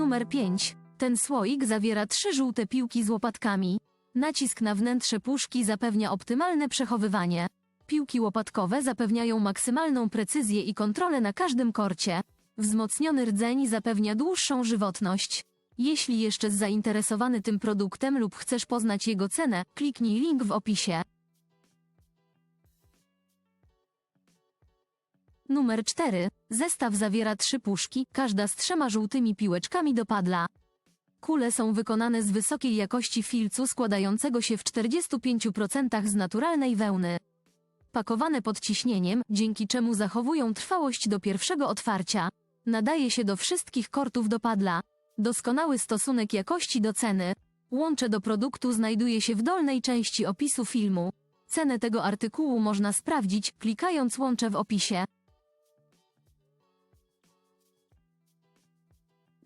Numer 5. Ten słoik zawiera trzy żółte piłki z łopatkami. Nacisk na wnętrze puszki zapewnia optymalne przechowywanie. Piłki łopatkowe zapewniają maksymalną precyzję i kontrolę na każdym korcie. Wzmocniony rdzeń zapewnia dłuższą żywotność. Jeśli jeszcze zainteresowany tym produktem lub chcesz poznać jego cenę, kliknij link w opisie. Numer 4. Zestaw zawiera trzy puszki, każda z trzema żółtymi piłeczkami do padla. Kule są wykonane z wysokiej jakości filcu składającego się w 45% z naturalnej wełny. Pakowane pod ciśnieniem, dzięki czemu zachowują trwałość do pierwszego otwarcia. Nadaje się do wszystkich kortów do padla. Doskonały stosunek jakości do ceny. Łącze do produktu znajduje się w dolnej części opisu filmu. Cenę tego artykułu można sprawdzić, klikając łącze w opisie.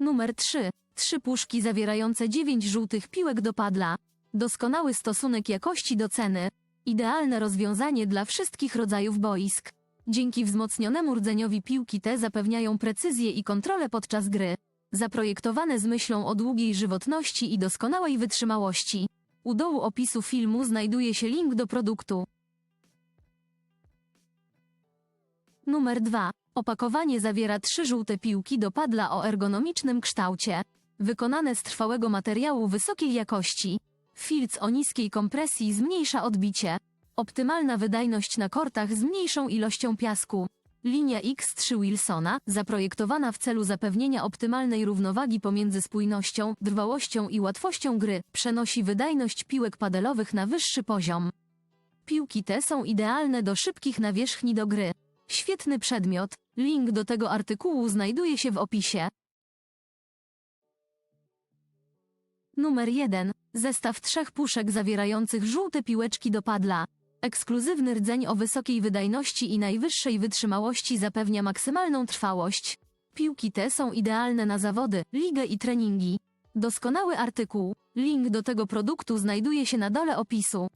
Numer 3. Trzy puszki zawierające 9 żółtych piłek do padla. Doskonały stosunek jakości do ceny. Idealne rozwiązanie dla wszystkich rodzajów boisk. Dzięki wzmocnionemu rdzeniowi piłki te zapewniają precyzję i kontrolę podczas gry. Zaprojektowane z myślą o długiej żywotności i doskonałej wytrzymałości. U dołu opisu filmu znajduje się link do produktu. Numer 2. Opakowanie zawiera trzy żółte piłki do padla o ergonomicznym kształcie. Wykonane z trwałego materiału wysokiej jakości. Filc o niskiej kompresji zmniejsza odbicie. Optymalna wydajność na kortach z mniejszą ilością piasku. Linia X3 Wilsona, zaprojektowana w celu zapewnienia optymalnej równowagi pomiędzy spójnością, trwałością i łatwością gry, przenosi wydajność piłek padelowych na wyższy poziom. Piłki te są idealne do szybkich nawierzchni do gry. Świetny przedmiot. Link do tego artykułu znajduje się w opisie. Numer 1. Zestaw trzech puszek zawierających żółte piłeczki do padla. Ekskluzywny rdzeń o wysokiej wydajności i najwyższej wytrzymałości zapewnia maksymalną trwałość. Piłki te są idealne na zawody, ligę i treningi. Doskonały artykuł. Link do tego produktu znajduje się na dole opisu.